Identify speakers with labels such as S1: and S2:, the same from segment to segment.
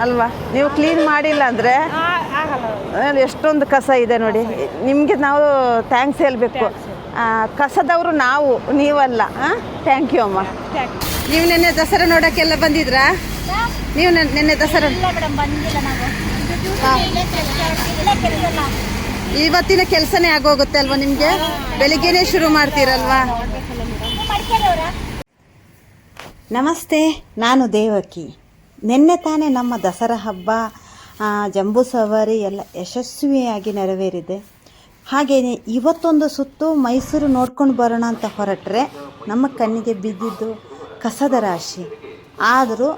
S1: ಅಲ್ವಾ? ನೀವು ಕ್ಲೀನ್ ಮಾಡಿಲ್ಲ ಅಂದರೆ ಎಷ್ಟೊಂದು ಕಸ ಇದೆ ನೋಡಿ. ನಿಮಗೆ ನಾವು ಥ್ಯಾಂಕ್ಸ್ ಹೇಳಬೇಕು. ಕಸದವರು ನಾವು ನೀವಲ್ಲ. ಥ್ಯಾಂಕ್ ಯು ಅಮ್ಮ. ನೀವು ನಿನ್ನೆ ದಸರಾ ನೋಡೋಕ್ಕೆಲ್ಲ ಬಂದಿದ್ರಾ? ನೀವು ನೆನ್- ನಿನ್ನೆ ದಸರಾ. ಇವತ್ತಿನ ಕೆಲಸನೇ ಆಗೋಗುತ್ತೆ ಅಲ್ವಾ ನಿಮಗೆ? ಬೆಳಿಗ್ಗೆನೇ ಶುರು ಮಾಡ್ತೀರಲ್ವಾ? ನಮಸ್ತೆ ನಾನು ದೇವಕಿ. ನಿನ್ನೆ ತಾನೇ ನಮ್ಮ ದಸರಾ ಹಬ್ಬ ಜಂಬೂ ಸವಾರಿ ಎಲ್ಲ ಯಶಸ್ವಿಯಾಗಿ ನೆರವೇರಿದೆ. ಹಾಗೆಯೇ ಇವತ್ತೊಂದು ಸುತ್ತು ಮೈಸೂರು ನೋಡ್ಕೊಂಡು ಬರೋಣ ಅಂತ ಹೊರಟ್ರೆ ನಮ್ಮ ಕಣ್ಣಿಗೆ ಬಿದ್ದಿದ್ದು ಕಸದ ರಾಶಿ. ಆದರೂ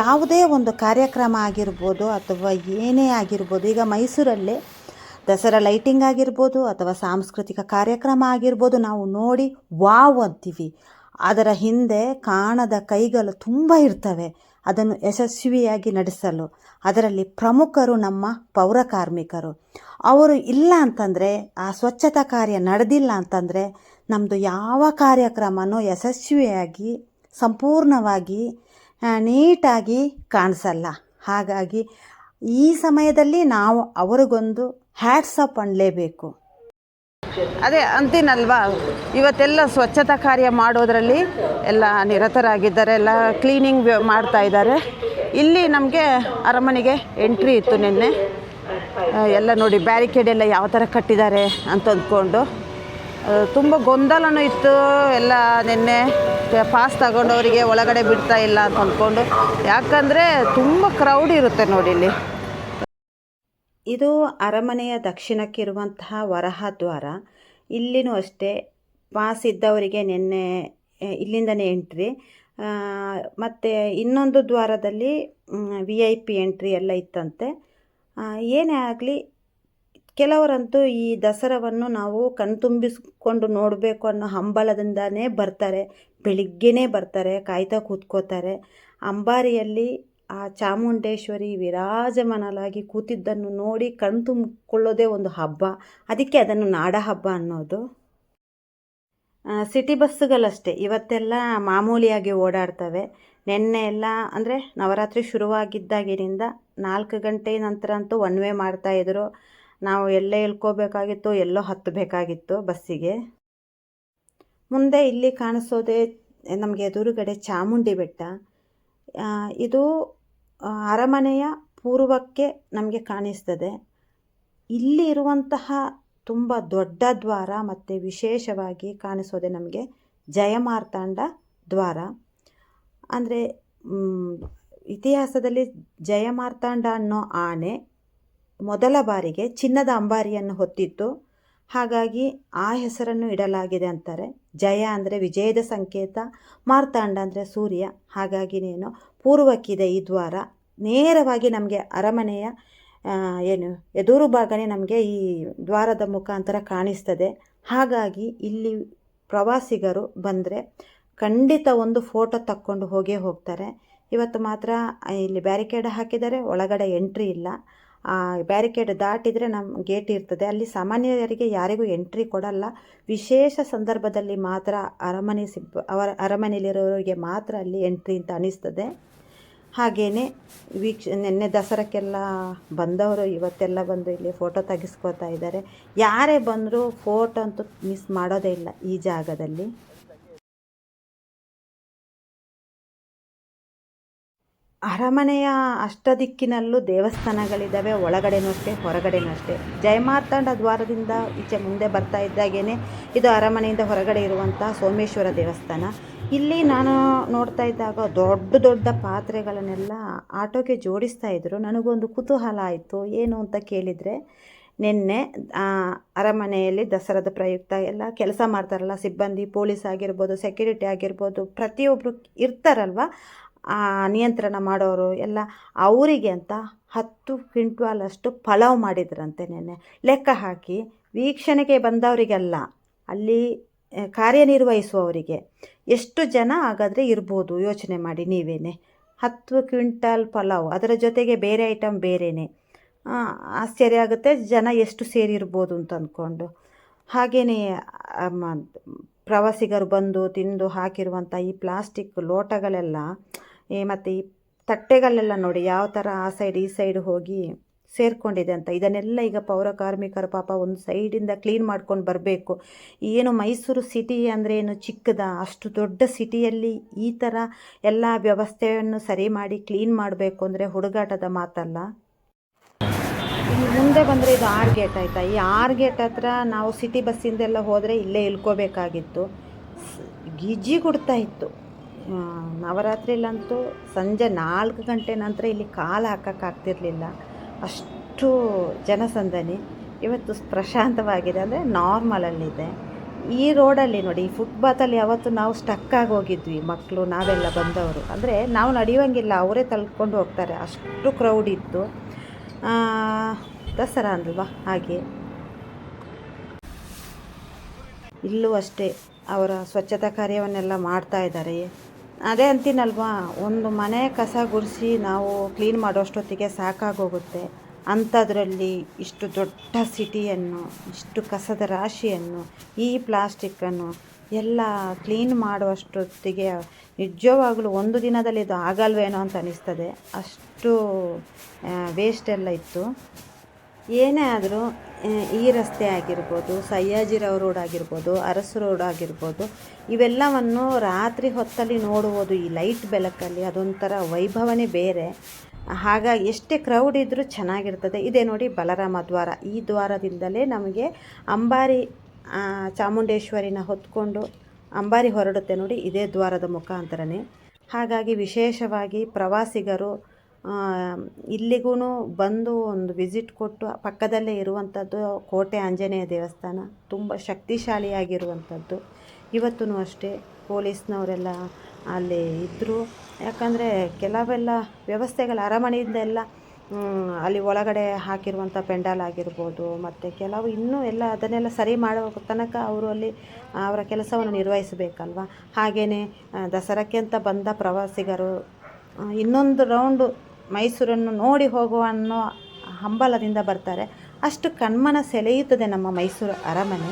S1: ಯಾವುದೇ ಒಂದು ಕಾರ್ಯಕ್ರಮ ಆಗಿರ್ಬೋದು ಅಥವಾ ಏನೇ ಆಗಿರ್ಬೋದು, ಈಗ ಮೈಸೂರಲ್ಲಿ ದಸರಾ ಲೈಟಿಂಗ್ ಆಗಿರ್ಬೋದು ಅಥವಾ ಸಾಂಸ್ಕೃತಿಕ ಕಾರ್ಯಕ್ರಮ ಆಗಿರ್ಬೋದು, ನಾವು ನೋಡಿ ವಾವ್ ಅಂತೀವಿ. ಅದರ ಹಿಂದೆ ಕಾಣದ ಕೈಗಳು ತುಂಬ ಇರ್ತವೆ. ಅದನ್ನು ಯಶಸ್ವಿಯಾಗಿ ನಡೆಸಲು ಅದರಲ್ಲಿ ಪ್ರಮುಖರು ನಮ್ಮ ಪೌರ ಕಾರ್ಮಿಕರು. ಅವರು ಇಲ್ಲ ಅಂತಂದರೆ, ಆ ಸ್ವಚ್ಛತಾ ಕಾರ್ಯ ನಡೆದಿಲ್ಲ ಅಂತಂದರೆ ನಮ್ಮದು ಯಾವ ಕಾರ್ಯಕ್ರಮನೂ ಯಶಸ್ವಿಯಾಗಿ, ಸಂಪೂರ್ಣವಾಗಿ ನೀಟಾಗಿ ಕಾಣಿಸಲ್ಲ. ಹಾಗಾಗಿ ಈ ಸಮಯದಲ್ಲಿ ನಾವು ಅವರಿಗೊಂದು ಹ್ಯಾಟ್ಸ್ ಅಪ್ ಅನ್ನಲೇಬೇಕು ಅದೇ ಅಂತೀನಲ್ವಾ? ಇವತ್ತೆಲ್ಲ ಸ್ವಚ್ಛತಾ ಕಾರ್ಯ ಮಾಡೋದರಲ್ಲಿ ಎಲ್ಲ ನಿರತರಾಗಿದ್ದಾರೆ, ಎಲ್ಲ ಕ್ಲೀನಿಂಗ್ ಮಾಡ್ತಾ ಇದ್ದಾರೆ. ಇಲ್ಲಿ ನಮಗೆ ಅರಮನೆಗೆ ಎಂಟ್ರಿ ಇತ್ತು ನಿನ್ನೆ. ಎಲ್ಲ ನೋಡಿ ಬ್ಯಾರಿಕೇಡ್ ಎಲ್ಲ ಯಾವ ಥರ ಕಟ್ಟಿದ್ದಾರೆ ಅಂತ ಅಂದ್ಕೊಂಡು. ತುಂಬ ಗೊಂದಲನೂ ಇತ್ತು ಎಲ್ಲ ನಿನ್ನೆ. ಪಾಸ್ ತಗೊಂಡವರಿಗೆ ಒಳಗಡೆ ಬಿಡ್ತಾ ಇಲ್ಲ ಅಂತ ಅಂದ್ಕೊಂಡು. ಯಾಕಂದರೆ ತುಂಬ ಕ್ರೌಡ್ ಇರುತ್ತೆ ನೋಡಿ ಇಲ್ಲಿ. ಇದು ಅರಮನೆಯ ದಕ್ಷಿಣಕ್ಕಿರುವಂತಹ ವರಹ ದ್ವಾರ ಇಲ್ಲಿನೂ ಅಷ್ಟೇ ಪಾಸ್ ಇದ್ದವರಿಗೆ ನಿನ್ನೆ ಇಲ್ಲಿಂದನೇ ಎಂಟ್ರಿ. ಮತ್ತು ಇನ್ನೊಂದು ದ್ವಾರದಲ್ಲಿ ವಿ ಐ ಪಿ ಎಂಟ್ರಿ ಎಲ್ಲ ಇತ್ತಂತೆ. ಏನೇ ಆಗಲಿ, ಕೆಲವರಂತೂ ಈ ದಸರಾವನ್ನು ನಾವು ಕಣ್ತುಂಬಿಸ್ಕೊಂಡು ನೋಡಬೇಕು ಅನ್ನೋ ಹಂಬಲದಿಂದನೇ ಬರ್ತಾರೆ. ಬೆಳಿಗ್ಗೆನೇ ಬರ್ತಾರೆ, ಕಾಯ್ತಾ ಕೂತ್ಕೋತಾರೆ. ಅಂಬಾರಿಯಲ್ಲಿ ಆ ಚಾಮುಂಡೇಶ್ವರಿ ವಿರಾಜಮಾನಲಾಗಿ ಕೂತಿದ್ದನ್ನು ನೋಡಿ ಕಣ್ ತುಂಬಿಕೊಳ್ಳೋದೇ ಒಂದು ಹಬ್ಬ. ಅದಕ್ಕೆ ಅದನ್ನು ನಾಡ ಹಬ್ಬ ಅನ್ನೋದು ಸಿಟಿ ಬಸ್ಸುಗಳಷ್ಟೇ. ಇವತ್ತೆಲ್ಲ ಮಾಮೂಲಿಯಾಗಿ ಓಡಾಡ್ತವೆ. ನಿನ್ನೆ ಎಲ್ಲ ಅಂದರೆ ನವರಾತ್ರಿ ಶುರುವಾಗಿದ್ದಾಗಿನಿಂದ ನಾಲ್ಕು ಗಂಟೆ ನಂತರ ಅಂತೂ ಒನ್ ವೇ ಮಾಡ್ತಾಯಿದ್ರು ನಾವು ಎಲ್ಲೇ ಇಳ್ಕೋಬೇಕಾಗಿತ್ತು ಎಲ್ಲೋ ಹತ್ತಬೇಕಾಗಿತ್ತು ಬಸ್ಸಿಗೆ. ಮುಂದೆ ಇಲ್ಲಿ ಕಾಣಿಸೋದೇ ನಮಗೆ ಎದುರುಗಡೆ ಚಾಮುಂಡಿ ಬೆಟ್ಟ. ಇದು ಅರಮನೆಯ ಪೂರ್ವಕ್ಕೆ ನಮಗೆ ಕಾಣಿಸ್ತದೆ. ಇಲ್ಲಿ ಇರುವಂತಹ ತುಂಬ ದೊಡ್ಡ ದ್ವಾರ ಮತ್ತು ವಿಶೇಷವಾಗಿ ಕಾಣಿಸೋದೆ ನಮಗೆ ಜಯಮಾರ್ತಾಂಡ ದ್ವಾರ. ಅಂದರೆ ಇತಿಹಾಸದಲ್ಲಿ ಜಯಮಾರ್ತಾಂಡ ಅನ್ನೋ ಆನೆ ಮೊದಲ ಬಾರಿಗೆ ಚಿನ್ನದ ಅಂಬಾರಿಯನ್ನು ಹೊತ್ತಿತ್ತು. ಹಾಗಾಗಿ ಆ ಹೆಸರನ್ನು ಇಡಲಾಗಿದೆ ಅಂತಾರೆ. ಜಯ ಅಂದರೆ ವಿಜಯದ ಸಂಕೇತ, ಮಾರ್ತಾಂಡ ಅಂದರೆ ಸೂರ್ಯ. ಹಾಗಾಗಿ ನೀನು ಪೂರ್ವಕ್ಕಿದೆ ಈ ದ್ವಾರ. ನೇರವಾಗಿ ನಮಗೆ ಅರಮನೆಯ ಏನು, ಎದುರು ಭಾಗನೇ ನಮಗೆ ಈ ದ್ವಾರದ ಮುಖಾಂತರ ಕಾಣಿಸ್ತದೆ. ಹಾಗಾಗಿ ಇಲ್ಲಿ ಪ್ರವಾಸಿಗರು ಬಂದರೆ ಖಂಡಿತ ಒಂದು ಫೋಟೋ ತಕ್ಕೊಂಡು ಹೋಗೇ ಹೋಗ್ತಾರೆ. ಇವತ್ತು ಮಾತ್ರ ಇಲ್ಲಿ ಬ್ಯಾರಿಕೇಡ್ ಹಾಕಿದ್ದಾರೆ, ಒಳಗಡೆ ಎಂಟ್ರಿ ಇಲ್ಲ. ಆ, ಬ್ಯಾರಿಕೇಡ್ ದಾಟಿದರೆ ನಮ್ಮ ಗೇಟ್ ಇರ್ತದೆ. ಅಲ್ಲಿ ಸಾಮಾನ್ಯರಿಗೆ ಯಾರಿಗೂ ಎಂಟ್ರಿ ಕೊಡಲ್ಲ. ವಿಶೇಷ ಸಂದರ್ಭದಲ್ಲಿ ಮಾತ್ರ ಅರಮನೆ ಸಿಬ್ಬ ಅವರ ಅರಮನೆಯಲ್ಲಿರೋರಿಗೆ ಮಾತ್ರ ಅಲ್ಲಿ ಎಂಟ್ರಿ ಅಂತ ಅನಿಸ್ತದೆ. ಹಾಗೆಯೇ ವೀಕ್ಷ, ನಿನ್ನೆ ದಸರಕ್ಕೆಲ್ಲ ಬಂದವರು ಇವತ್ತೆಲ್ಲ ಬಂದು ಇಲ್ಲಿ ಫೋಟೋ ತೆಗೆಸ್ಕೋತಾ ಇದ್ದಾರೆ. ಯಾರೇ ಬಂದರೂ ಫೋಟೋ ಅಂತೂ ಮಿಸ್ ಮಾಡೋದೇ ಇಲ್ಲ ಈ ಜಾಗದಲ್ಲಿ. ಅರಮನೆಯ ಅಷ್ಟದಿಕ್ಕಿನಲ್ಲೂ ದೇವಸ್ಥಾನಗಳಿದ್ದಾವೆ, ಒಳಗಡೆನೂ ಅಷ್ಟೇ, ಹೊರಗಡೆನೂ ಅಷ್ಟೇ. ಜಯಮಾರ್ತಾಂಡ ದ್ವಾರದಿಂದ ಈಚೆ ಮುಂದೆ ಬರ್ತಾ ಇದ್ದಾಗೇನೆ ಇದು ಅರಮನೆಯಿಂದ ಹೊರಗಡೆ ಇರುವಂಥ ಸೋಮೇಶ್ವರ ದೇವಸ್ಥಾನ. ಇಲ್ಲಿ ನಾನು ನೋಡ್ತಾ ಇದ್ದಾಗ ದೊಡ್ಡ ದೊಡ್ಡ ಪಾತ್ರೆಗಳನ್ನೆಲ್ಲ ಆಟೋಗೆ ಜೋಡಿಸ್ತಾ ಇದ್ದರು ನನಗೊಂದು ಕುತೂಹಲ ಆಯಿತು. ಏನು ಅಂತ ಕೇಳಿದರೆ, ನಿನ್ನೆ ಅರಮನೆಯಲ್ಲಿ ದಸರಾದ ಪ್ರಯುಕ್ತ ಎಲ್ಲ ಕೆಲಸ ಮಾಡ್ತಾರಲ್ಲ, ಸಿಬ್ಬಂದಿ, ಪೊಲೀಸ್ ಆಗಿರ್ಬೋದು ಸೆಕ್ಯೂರಿಟಿ ಆಗಿರ್ಬೋದು ಪ್ರತಿಯೊಬ್ಬರು ಇರ್ತಾರಲ್ವ? ನಿಯಂತ್ರಣ ಮಾಡೋರು ಎಲ್ಲ ಅವರಿಗೆ ಅಂತ ಹತ್ತು ಕ್ವಿಂಟಾಲಷ್ಟು ಪಲಾವ್ ಮಾಡಿದ್ರಂತೆ ನೆನ್ನೆ. ಲೆಕ್ಕ ಹಾಕಿ, ವೀಕ್ಷಣೆಗೆ ಬಂದವರಿಗೆಲ್ಲ, ಅಲ್ಲಿ ಕಾರ್ಯನಿರ್ವಹಿಸುವವರಿಗೆ ಎಷ್ಟು ಜನ ಹಾಗಾದರೆ ಇರ್ಬೋದು? ಯೋಚನೆ ಮಾಡಿ, ನೀವೇನೆ. ಹತ್ತು ಕ್ವಿಂಟಾಲ್ ಪಲಾವ್, ಅದರ ಜೊತೆಗೆ ಬೇರೆ ಐಟಮ್ ಬೇರೆಯೇ ಆಶ್ಚರ್ಯ ಆಗುತ್ತೆ, ಜನ ಎಷ್ಟು ಸೇರಿರ್ಬೋದು ಅಂತ ಅಂದ್ಕೊಂಡು ಹಾಗೆಯೇ ಪ್ರವಾಸಿಗರು ಬಂದು ತಿಂದು ಹಾಕಿರುವಂಥ ಈ ಪ್ಲಾಸ್ಟಿಕ್ ಲೋಟಗಳೆಲ್ಲ, ಈ ಮತ್ತು ಈ ತಟ್ಟೆಗಳೆಲ್ಲ ನೋಡಿ, ಯಾವ ಥರ ಆ ಸೈಡ್ ಈ ಸೈಡ್ ಹೋಗಿ ಸೇರ್ಕೊಂಡಿದೆ ಅಂತ. ಇದನ್ನೆಲ್ಲ ಈಗ ಪೌರ ಕಾರ್ಮಿಕರು ಪಾಪ ಒಂದು ಸೈಡಿಂದ ಕ್ಲೀನ್ ಮಾಡ್ಕೊಂಡು ಬರಬೇಕು. ಏನು ಮೈಸೂರು ಸಿಟಿ ಅಂದರೆ ಏನು ಚಿಕ್ಕದ, ಅಷ್ಟು ದೊಡ್ಡ ಸಿಟಿಯಲ್ಲಿ ಈ ಥರ ಎಲ್ಲ ವ್ಯವಸ್ಥೆಯನ್ನು ಸರಿ ಮಾಡಿ ಕ್ಲೀನ್ ಮಾಡಬೇಕು ಅಂದರೆ ಹುಡುಗಾಟದ ಮಾತಲ್ಲ. ಮುಂದೆ ಬಂದರೆ ಇದು ಆರ್ ಗೇಟ್ ಆಯಿತಾ? ಈ ಆರ್ ಗೇಟ್ ಹತ್ರ ನಾವು ಸಿಟಿ ಬಸ್ಸಿಂದೆಲ್ಲ ಹೋದರೆ ಇಲ್ಲೇ ಇಳ್ಕೋಬೇಕಾಗಿತ್ತು. ಗಿಜಿ ಕೊಡ್ತಾ ಇತ್ತು. ನವರಾತ್ರಿಲಂತೂ ಸಂಜೆ ನಾಲ್ಕು ಗಂಟೆ ನಂತರ ಇಲ್ಲಿ ಕಾಲು ಹಾಕೋಕ್ಕಾಗ್ತಿರ್ಲಿಲ್ಲ. ಅಷ್ಟು ಜನಸಂದಣಿ. ಇವತ್ತು ಪ್ರಶಾಂತವಾಗಿದೆ. ಅಂದರೆ ನಾರ್ಮಲಲ್ಲಿದೆ. ಈ ರೋಡಲ್ಲಿ ನೋಡಿ, ಈ ಫುಟ್ಪಾತಲ್ಲಿ ಯಾವತ್ತು ನಾವು ಸ್ಟಕ್ ಆಗಿ ಹೋಗಿದ್ವಿ ಮಕ್ಕಳು ನಾವೆಲ್ಲ ಬಂದವರು. ಅಂದರೆ ನಾವು ನಡೆಯುವಂಗಿಲ್ಲ, ಅವರೇ ತಳ್ಕೊಂಡು ಹೋಗ್ತಾರೆ. ಅಷ್ಟು ಕ್ರೌಡ್ ಇತ್ತು. ದಸರಾ ಅಂದಲ್ವಾ? ಹಾಗೆ. ಇಲ್ಲೂ ಅಷ್ಟೇ, ಅವರ ಸ್ವಚ್ಛತಾ ಕಾರ್ಯವನ್ನೆಲ್ಲ ಮಾಡ್ತಾ ಇದ್ದಾರೆ. ಅದೇ ಅಂತೀನಲ್ವಾ, ಒಂದು ಮನೆ ಕಸ ಗುಡಿಸಿ ನಾವು ಕ್ಲೀನ್ ಮಾಡೋಷ್ಟೊತ್ತಿಗೆ ಸಾಕಾಗೋಗುತ್ತೆ. ಅಂಥದ್ರಲ್ಲಿ ಇಷ್ಟು ದೊಡ್ಡ ಸಿಟಿಯನ್ನು, ಇಷ್ಟು ಕಸದ ರಾಶಿಯನ್ನು, ಈ ಪ್ಲಾಸ್ಟಿಕ್ಕನ್ನು ಎಲ್ಲ ಕ್ಲೀನ್ ಮಾಡುವಷ್ಟೊತ್ತಿಗೆ ನಿಜವಾಗ್ಲೂ ಒಂದು ದಿನದಲ್ಲಿ ಇದು ಆಗಲ್ವೇನೋ ಅಂತ ಅನಿಸ್ತದೆ. ಅಷ್ಟು ವೇಸ್ಟ್ ಎಲ್ಲ ಇತ್ತು. ಏನೇ ಆದರೂ ಈ ರಸ್ತೆ ಆಗಿರ್ಬೋದು ಸಯ್ಯಾಜಿರಾವ್ ರೋಡ್ ಆಗಿರ್ಬೋದು, ಅರಸು ರೋಡ್ ಆಗಿರ್ಬೋದು, ಇವೆಲ್ಲವನ್ನು ರಾತ್ರಿ ಹೊತ್ತಲ್ಲಿ ನೋಡುವುದು, ಈ ಲೈಟ್ ಬೆಳಕಲ್ಲಿ ಅದೊಂಥರ ವೈಭವನೇ ಬೇರೆ. ಹಾಗಾಗಿ ಎಷ್ಟೇ ಕ್ರೌಡ್ ಇದ್ದರೂ ಚೆನ್ನಾಗಿರ್ತದೆ. ಇದೇ ನೋಡಿ ಬಲರಾಮ ದ್ವಾರ. ಈ ದ್ವಾರದಿಂದಲೇ ನಮಗೆ ಅಂಬಾರಿ ಚಾಮುಂಡೇಶ್ವರಿನ ಹೊತ್ಕೊಂಡು ಅಂಬಾರಿ ಹೊರಡುತ್ತೆ ನೋಡಿ ಇದೇ ದ್ವಾರದ ಮುಖಾಂತರನೇ. ಹಾಗಾಗಿ ವಿಶೇಷವಾಗಿ ಪ್ರವಾಸಿಗರು ಇಲ್ಲಿಗೂ ಬಂದು ಒಂದು ವಿಸಿಟ್ ಕೊಟ್ಟು ಪಕ್ಕದಲ್ಲೇ ಇರುವಂಥದ್ದು ಕೋಟೆ ಆಂಜನೇಯ ದೇವಸ್ಥಾನ, ತುಂಬ ಶಕ್ತಿಶಾಲಿಯಾಗಿರುವಂಥದ್ದು. ಇವತ್ತೂ ಅಷ್ಟೇ ಪೊಲೀಸ್ನವರೆಲ್ಲ ಅಲ್ಲಿ ಇದ್ದರು. ಯಾಕಂದರೆ ಕೆಲವೆಲ್ಲ ವ್ಯವಸ್ಥೆಗಳ ಅರಮನೆಯಿಂದ ಎಲ್ಲ ಅಲ್ಲಿ ಒಳಗಡೆ ಹಾಕಿರುವಂಥ ಪೆಂಡಾಲ್ ಆಗಿರ್ಬೋದು, ಮತ್ತು ಕೆಲವು ಇನ್ನೂ ಎಲ್ಲ ಅದನ್ನೆಲ್ಲ ಸರಿ ಮಾಡೋ ತನಕ ಅವರು ಅಲ್ಲಿ ಅವರ ಕೆಲಸವನ್ನು ನಿರ್ವಹಿಸಬೇಕಲ್ವ? ಹಾಗೆಯೇ ದಸರಾಕ್ಕೆ ಅಂತ ಬಂದ ಪ್ರವಾಸಿಗರು ಇನ್ನೊಂದು ರೌಂಡು ಮೈಸೂರನ್ನು ನೋಡಿ ಹೋಗುವ ಅನ್ನೋ ಹಂಬಲದಿಂದ ಬರ್ತಾರೆ. ಅಷ್ಟು ಕಣ್ಮನ ಸೆಳೆಯುತ್ತದೆ ನಮ್ಮ ಮೈಸೂರು ಅರಮನೆ.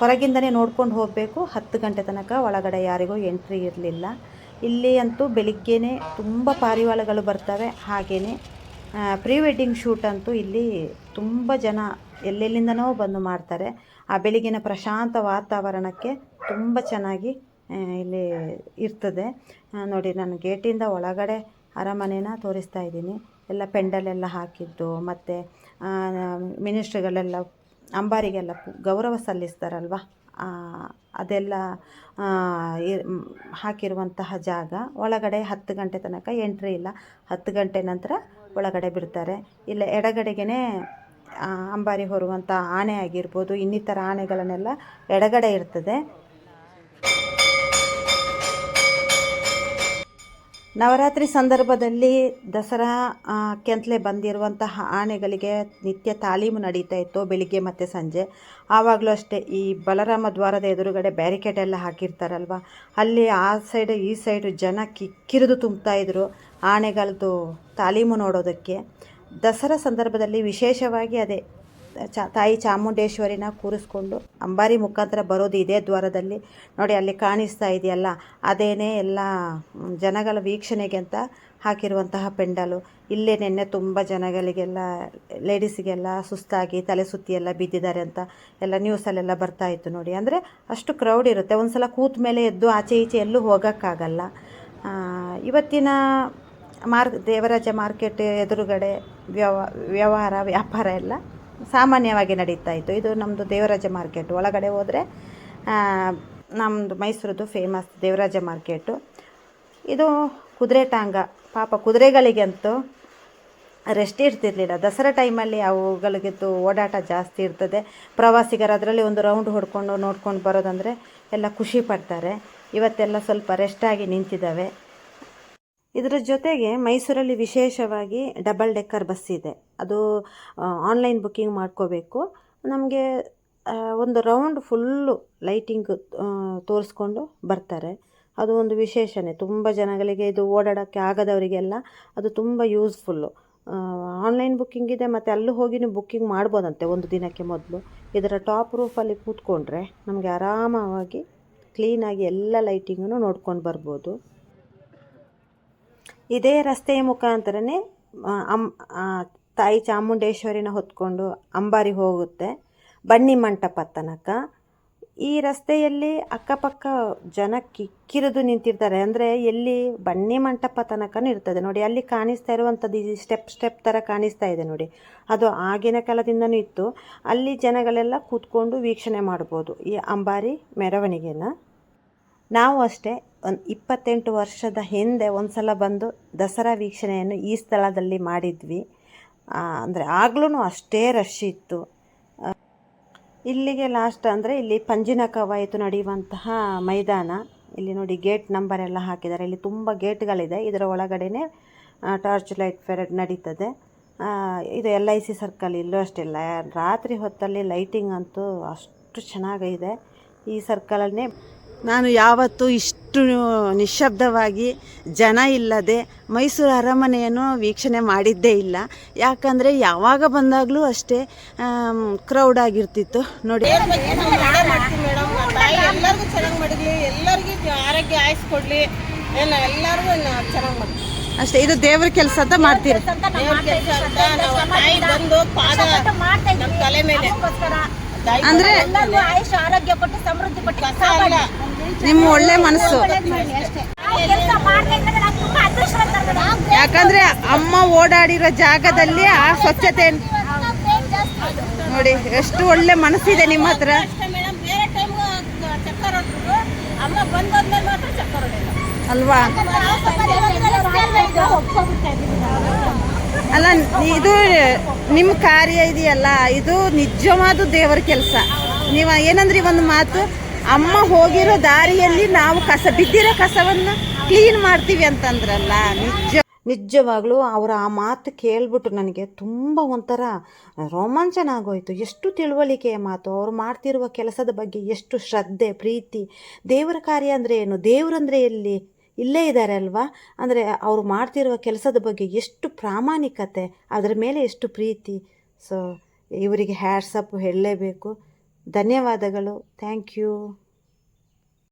S1: ಹೊರಗಿಂದನೇ ನೋಡ್ಕೊಂಡು ಹೋಗಬೇಕು. ಹತ್ತು ಗಂಟೆ ತನಕ ಒಳಗಡೆ ಯಾರಿಗೂ ಎಂಟ್ರಿ ಇರಲಿಲ್ಲ. ಇಲ್ಲಿ ಅಂತೂ ಬೆಳಿಗ್ಗೆನೇ ತುಂಬ ಪಾರಿವಾಳಗಳು ಬರ್ತವೆ. ಹಾಗೆಯೇ ಪ್ರೀ ವೆಡ್ಡಿಂಗ್ ಶೂಟ್ ಅಂತೂ ಇಲ್ಲಿ ತುಂಬ ಜನ ಎಲ್ಲೆಲ್ಲಿಂದನೋ ಬಂದು ಮಾಡ್ತಾರೆ. ಆ ಬೆಳಗಿನ ಪ್ರಶಾಂತ ವಾತಾವರಣಕ್ಕೆ ತುಂಬ ಚೆನ್ನಾಗಿ ಇಲ್ಲಿ ಇರ್ತದೆ. ನೋಡಿ, ನಾನು ಗೇಟಿಂದ ಒಳಗಡೆ ಅರಮನೆನ ತೋರಿಸ್ತಾ ಇದ್ದೀನಿ. ಎಲ್ಲ ಪೆಂಡಲೆಲ್ಲ ಹಾಕಿದ್ದು, ಮತ್ತು ಮಿನಿಸ್ಟ್ರಿಗಳೆಲ್ಲ, ಅಂಬಾರಿಗೆಲ್ಲ ಗೌರವ ಸಲ್ಲಿಸ್ತಾರಲ್ವ? ಅದೆಲ್ಲ ಹಾಕಿರುವಂತಹ ಜಾಗ. ಒಳಗಡೆ ಹತ್ತು ಗಂಟೆ ತನಕ ಎಂಟ್ರಿ ಇಲ್ಲ. ಹತ್ತು ಗಂಟೆ ನಂತರ ಒಳಗಡೆ ಬಿಡ್ತಾರೆ. ಇಲ್ಲ ಎಡಗಡೆಗೇ ಅಂಬಾರಿ ಹೊರುವಂಥ ಆನೆ ಆಗಿರ್ಬೋದು, ಇನ್ನಿತರ ಆನೆಗಳನ್ನೆಲ್ಲ ಎಡಗಡೆ ಇರ್ತದೆ. ನವರಾತ್ರಿ ಸಂದರ್ಭದಲ್ಲಿ ದಸರಾ ಕೆಂತಲೆ ಬಂದಿರುವಂತಹ ಆನೆಗಳಿಗೆ ನಿತ್ಯ ತಾಲೀಮು ನಡೀತಾ ಇತ್ತು ಬೆಳಿಗ್ಗೆ ಮತ್ತು ಸಂಜೆ. ಆವಾಗಲೂ ಅಷ್ಟೇ ಈ ಬಲರಾಮ ದ್ವಾರದ ಎದುರುಗಡೆ ಬ್ಯಾರಿಕೇಡ್ ಎಲ್ಲ ಹಾಕಿರ್ತಾರಲ್ವ? ಅಲ್ಲಿ ಆ ಸೈಡು ಈ ಸೈಡು ಜನ ಕಿಕ್ಕಿರಿದು ತುಂಬ್ತಾ ಇದ್ರು ಆನೆಗಳದ್ದು ತಾಲೀಮು ನೋಡೋದಕ್ಕೆ. ದಸರಾ ಸಂದರ್ಭದಲ್ಲಿ ವಿಶೇಷವಾಗಿ ಅದೇ ತಾಯಿ ಚಾಮುಂಡೇಶ್ವರಿನ ಕೂರಿಸ್ಕೊಂಡು ಅಂಬಾರಿ ಮುಖಾಂತರ ಬರೋದು ಇದೇ ದ್ವಾರದಲ್ಲಿ. ನೋಡಿ, ಅಲ್ಲಿ ಕಾಣಿಸ್ತಾ ಇದೆಯಲ್ಲ, ಅದೇನೇ ಎಲ್ಲ ಜನಗಳ ವೀಕ್ಷಣೆಗೆ ಅಂತ ಹಾಕಿರುವಂತಹ ಪೆಂಡಲು. ಇಲ್ಲೇ ನಿನ್ನೆ ತುಂಬ ಜನಗಳಿಗೆಲ್ಲ ಲೇಡೀಸಿಗೆಲ್ಲ ಸುಸ್ತಾಗಿ ತಲೆ ಸುತ್ತಿ ಎಲ್ಲ ಬಿದ್ದಿದ್ದಾರೆ ಅಂತ ಎಲ್ಲ ನ್ಯೂಸಲ್ಲೆಲ್ಲ ಬರ್ತಾ ಇತ್ತು ನೋಡಿ. ಅಂದರೆ ಅಷ್ಟು ಕ್ರೌಡ್ ಇರುತ್ತೆ. ಒಂದು ಸಲ ಕೂತ ಮೇಲೆ ಎದ್ದು ಆಚೆ ಈಚೆ ಎಲ್ಲೂ ಹೋಗೋಕ್ಕಾಗಲ್ಲ. ಇವತ್ತಿನ ಮಾರ್, ದೇವರಾಜ ಮಾರ್ಕೆಟ್ ಎದುರುಗಡೆ ವ್ಯವ, ವ್ಯವಹಾರ, ವ್ಯಾಪಾರ ಎಲ್ಲ ಸಾಮಾನ್ಯವಾಗಿ ನಡೀತಾ ಇತ್ತು. ಇದು ನಮ್ಮದು ದೇವರಾಜ ಮಾರ್ಕೆಟ್. ಒಳಗಡೆ ಹೋದರೆ ನಮ್ಮದು ಮೈಸೂರದ್ದು ಫೇಮಸ್ ದೇವರಾಜ ಮಾರ್ಕೆಟು. ಇದು ಕುದುರೆ ಟಾಂಗ. ಪಾಪ ಕುದುರೆಗಳಿಗಂತೂ ರೆಸ್ಟ್ ಇರ್ತಿರ್ಲಿಲ್ಲ. ದಸರಾ ಟೈಮಲ್ಲಿ ಅವುಗಳಿಗಿತ್ತು ಓಡಾಟ ಜಾಸ್ತಿ ಇರ್ತದೆ. ಪ್ರವಾಸಿಗರು ಅದರಲ್ಲಿ ಒಂದು ರೌಂಡ್ ಹೊಡ್ಕೊಂಡು ನೋಡ್ಕೊಂಡು ಬರೋದಂದರೆ ಎಲ್ಲ ಖುಷಿ ಪಡ್ತಾರೆ. ಇವತ್ತೆಲ್ಲ ಸ್ವಲ್ಪ ರೆಸ್ಟಾಗಿ ನಿಂತಿದ್ದಾವೆ. ಇದರ ಜೊತೆಗೆ ಮೈಸೂರಲ್ಲಿ ವಿಶೇಷವಾಗಿ ಡಬಲ್ ಡೆಕ್ಕರ್ ಬಸ್ ಇದೆ. ಅದು ಆನ್ಲೈನ್ ಬುಕ್ಕಿಂಗ್ ಮಾಡ್ಕೋಬೇಕು. ನಮಗೆ ಒಂದು ರೌಂಡ್ ಫುಲ್ಲು ಲೈಟಿಂಗ್ ತೋರಿಸ್ಕೊಂಡು ಬರ್ತಾರೆ. ಅದು ಒಂದು ವಿಶೇಷನೇ. ತುಂಬ ಜನಗಳಿಗೆ ಇದು ಓಡಾಡೋಕ್ಕೆ ಆಗದವರಿಗೆಲ್ಲ ಅದು ತುಂಬ ಯೂಸ್ಫುಲ್ಲು ಆನ್ಲೈನ್ ಬುಕ್ಕಿಂಗ್ ಇದೆ, ಮತ್ತು ಅಲ್ಲೂ ಹೋಗಿ ನೀವು ಬುಕ್ಕಿಂಗ್ ಮಾಡ್ಬೋದಂತೆ ಒಂದು ದಿನಕ್ಕೆ ಮೊದಲು. ಇದರ ಟಾಪ್ ರೂಫಲ್ಲಿ ಕೂತ್ಕೊಂಡ್ರೆ ನಮಗೆ ಆರಾಮವಾಗಿ ಕ್ಲೀನಾಗಿ ಎಲ್ಲ ಲೈಟಿಂಗನ್ನು ನೋಡ್ಕೊಂಡು ಬರ್ಬೋದು. ಇದೇ ರಸ್ತೆಯ ಮುಖಾಂತರನೇ ಅಂ ತಾಯಿ ಚಾಮುಂಡೇಶ್ವರಿನ ಹೊತ್ಕೊಂಡು ಅಂಬಾರಿ ಹೋಗುತ್ತೆ, ಬನ್ನಿ ಮಂಟಪ ತನಕ. ಈ ರಸ್ತೆಯಲ್ಲಿ ಅಕ್ಕಪಕ್ಕ ಜನ ಕಿಕ್ಕಿರಿದು ನಿಂತಿರ್ತಾರೆ. ಅಂದರೆ ಎಲ್ಲಿ ಬನ್ನಿ ಮಂಟಪ ತನಕನೂ ಇರ್ತದೆ. ನೋಡಿ, ಅಲ್ಲಿ ಕಾಣಿಸ್ತಾ ಇರುವಂಥದ್ದು ಈ ಸ್ಟೆಪ್ ಸ್ಟೆಪ್ ಥರ ಕಾಣಿಸ್ತಾ ಇದೆ ನೋಡಿ. ಅದು ಆಗಿನ ಕಾಲದಿಂದನೂ ಇತ್ತು. ಅಲ್ಲಿ ಜನಗಳೆಲ್ಲ ಕೂತ್ಕೊಂಡು ವೀಕ್ಷಣೆ ಮಾಡ್ಬೋದು ಈ ಅಂಬಾರಿ ಮೆರವಣಿಗೆನ. ನಾವು ಅಷ್ಟೇ ಒಂದು ಇಪ್ಪತ್ತೆಂಟು ವರ್ಷದ ಹಿಂದೆ ಒಂದು ಸಲ ಬಂದು ದಸರಾ ವೀಕ್ಷಣೆಯನ್ನು ಈ ಸ್ಥಳದಲ್ಲಿ ಮಾಡಿದ್ವಿ. ಅಂದರೆ ಆಗ್ಲೂ ಅಷ್ಟೇ ರಶ್ ಇತ್ತು. ಇಲ್ಲಿಗೆ ಲಾಸ್ಟ್ ಅಂದರೆ ಇಲ್ಲಿ ಪಂಜಿನ ಕವಾಯಿತು ನಡೆಯುವಂತಹ ಮೈದಾನ. ಇಲ್ಲಿ ನೋಡಿ ಗೇಟ್ ನಂಬರ್ ಎಲ್ಲ ಹಾಕಿದ್ದಾರೆ. ಇಲ್ಲಿ ತುಂಬ ಗೇಟ್ಗಳಿದೆ. ಇದರ ಒಳಗಡೆನೆ ಟಾರ್ಚ್ ಲೈಟ್ ಫೆರಡ್ ನಡೀತದೆ. ಇದು ಎಲ್ ಐ ಸಿ ಸರ್ಕಲ್ ಇಲ್ಲೂ ಅಷ್ಟೇ ಇಲ್ಲ. ರಾತ್ರಿ ಹೊತ್ತಲ್ಲಿ ಲೈಟಿಂಗ್ ಅಂತೂ ಅಷ್ಟು ಚೆನ್ನಾಗಿದೆ ಈ ಸರ್ಕಲನ್ನೇ ನಾನು ಯಾವತ್ತೂ ಇಷ್ಟು ನಿಶ್ಶಬ್ದವಾಗಿ ಜನ ಇಲ್ಲದೆ ಮೈಸೂರು ಅರಮನೆಯನ್ನು ವೀಕ್ಷಣೆ ಮಾಡಿದ್ದೇ ಇಲ್ಲ. ಯಾಕಂದರೆ ಯಾವಾಗ ಬಂದಾಗಲೂ ಅಷ್ಟೇ ಕ್ರೌಡ್ ಆಗಿರ್ತಿತ್ತು. ನೋಡಿ.
S2: ಎಲ್ಲರಿಗೂ ಚೆನ್ನಾಗಿ ಮಾಡಿದ್ಲಿ. ಎಲ್ಲರಿಗೂ ಆರೋಗ್ಯ ಆಯ್ಸ್ ಕೊಡ್ಲಿ. ಎಲ್ಲರಿಗೂ ಚೆನ್ನಾಗಿ
S1: ಅಷ್ಟೇ ಇದು ದೇವ್ರ ಕೆಲಸ ಅಂತ ಮಾಡ್ತೀರಿ.
S2: ತಲೆ ಮೇಲೆ
S1: ಅಂದ್ರೆ
S3: ಆಯುಷ್ ಆರೋಗ್ಯ ಕೊಟ್ಟು ಸಮೃದ್ಧಿ ಕೊಟ್ಟು
S1: ನಿಮ್ಮ ಒಳ್ಳೆ ಮನಸ್ಸು. ಯಾಕಂದ್ರೆ ಅಮ್ಮ ಓಡಾಡಿರೋ ಜಾಗದಲ್ಲಿ ಆ ಸ್ವಚ್ಛತೆ ನೋಡಿ ಎಷ್ಟು ಒಳ್ಳೆ ಮನಸ್ಸಿದೆ ನಿಮ್ಮ ಹತ್ರ.
S2: ಅಷ್ಟೇ ಬೇರೆ ಟೈಮ್ ಚಕ್ಕರ್ ಅಮ್ಮ ಬಂದಾದ್ಮೇಲೆ ಮಾತ್ರ ಚಕ್ಕರ್
S1: ಅಲ್ವಾ. ಅಲ್ಲ ಇದು ನಿಮ್ಮ ಕಾರ್ಯ ಇದೆಯಲ್ಲ, ಇದು ನಿಜವಾದ ದೇವರ ಕೆಲಸ. ನೀವು ಏನಂದ್ರಿ ಒಂದು ಮಾತು? ಅಮ್ಮ ಹೋಗಿರೋ ದಾರಿಯಲ್ಲಿ ನಾವು ಕಸ, ಬಿದ್ದಿರೋ ಕಸವನ್ನು ಕ್ಲೀನ್ ಮಾಡ್ತೀವಿ ಅಂತಂದ್ರಲ್ಲ, ನಿಜ ನಿಜವಾಗ್ಲೂ ಅವರ ಆ ಮಾತು ಕೇಳಿಬಿಟ್ಟು ನನಗೆ ತುಂಬ ಒಂಥರ ರೋಮಾಂಚನ ಆಗೋಯ್ತು ಎಷ್ಟು ತಿಳುವಳಿಕೆಯ ಮಾತು, ಅವರು ಮಾಡ್ತಿರುವ ಕೆಲಸದ ಬಗ್ಗೆ ಎಷ್ಟು ಶ್ರದ್ಧೆ, ಪ್ರೀತಿ. ದೇವರ ಕಾರ್ಯ ಅಂದರೆ ಏನು? ದೇವರಂದರೆ ಎಲ್ಲಿ? ಇಲ್ಲೇ ಇದ್ದಾರೆ ಅಲ್ವಾ? ಅಂದರೆ ಅವರು ಮಾಡ್ತಿರುವ ಕೆಲಸದ ಬಗ್ಗೆ ಎಷ್ಟು ಪ್ರಾಮಾಣಿಕತೆ, ಅದರ ಮೇಲೆ ಎಷ್ಟು ಪ್ರೀತಿ. ಸೊ ಇವರಿಗೆ ಹ್ಯಾಟ್ಸಪ್ ಹೇಳಲೇಬೇಕು. ಧನ್ಯವಾದಗಳು. Thank you